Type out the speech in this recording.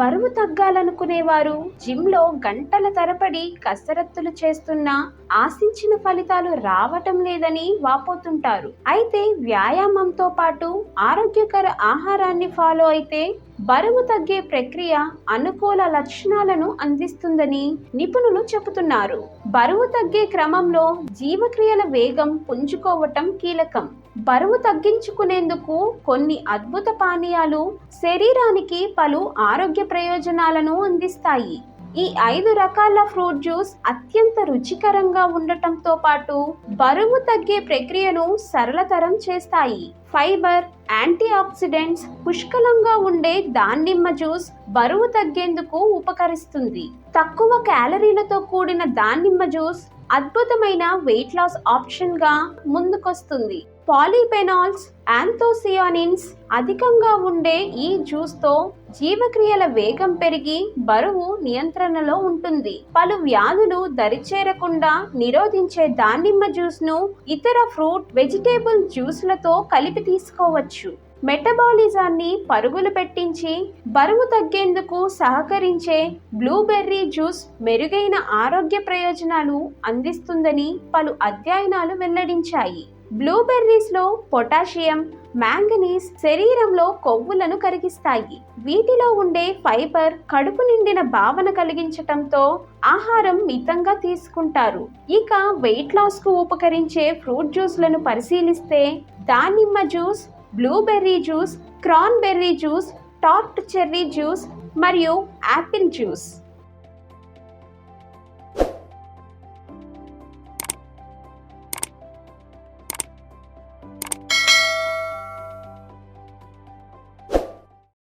బరువు తగ్గాలనుకునేవారు. జిమ్లో గంటల తరబడి కసరత్తులు చేస్తున్నా ఆశించిన ఫలితాలు రావటం లేదని వాపోతుంటారు. అయితే వ్యాయామంతో పాటు ఆరోగ్యకర ఆహారాన్ని ఫాలో అయితే బరువు తగ్గే ప్రక్రియ అనుకూల లక్షణాలను అందిస్తుందని నిపుణులు చెబుతున్నారు. బరువు తగ్గే క్రమంలో జీవక్రియల వేగం పుంజుకోవటం కీలకం. బరువు తగ్గించుకునేందుకు కొన్ని అద్భుత పానీయాలు శరీరానికి పలు ఆరోగ్య ప్రయోజనాలను అందిస్తాయి. ఈ ఐదు రకాల ఫ్రూట్ జ్యూస్ అత్యంత రుచికరంగా ఉండటంతో పాటు బరువు తగ్గే ప్రక్రియను సరళతరం చేస్తాయి. ఫైబర్ యాంటీ ఆక్సిడెంట్స్ పుష్కలంగా ఉండే దానిమ్మ జ్యూస్ బరువు తగ్గేందుకు ఉపకరిస్తుంది. తక్కువ క్యాలరీలతో కూడిన దానిమ్మ జ్యూస్ అద్భుతమైన వెయిట్ లాస్ ఆప్షన్గా ముందుకొస్తుంది. పాలీపెనాల్స్ యాంథోసియానిన్స్ అధికంగా ఉండే ఈ జ్యూస్తో జీవక్రియల వేగం పెరిగి బరువు నియంత్రణలో ఉంటుంది. పలు వ్యాధులు దరిచేరకుండా నిరోధించే దానిమ్మ జ్యూస్ను ఇతర ఫ్రూట్ వెజిటేబుల్ జ్యూస్లతో కలిపి తీసుకోవచ్చు. మెటబాలిజాన్ని పరుగులు పెట్టించి బరువు తగ్గేందుకు సహకరించే బ్లూబెర్రీ జ్యూస్ మెరుగైన ఆరోగ్య ప్రయోజనాలు అందిస్తుందని పలు అధ్యయనాలు వెల్లడించాయి. బ్లూబెర్రీస్లో పొటాషియం మ్యాంగనీస్ శరీరంలో కొవ్వులను కరిగిస్తాయి. వీటిలో ఉండే ఫైబర్ కడుపు నిండిన భావన కలిగించటంతో ఆహారం మితంగా తీసుకుంటారు. ఇక వెయిట్ లాస్కు ఉపకరించే ఫ్రూట్ జ్యూస్లను పరిశీలిస్తే దానిమ్మ juice blueberry juice cranberry juice topped cherry juice మరియు యాపిల్ జ్యూస్.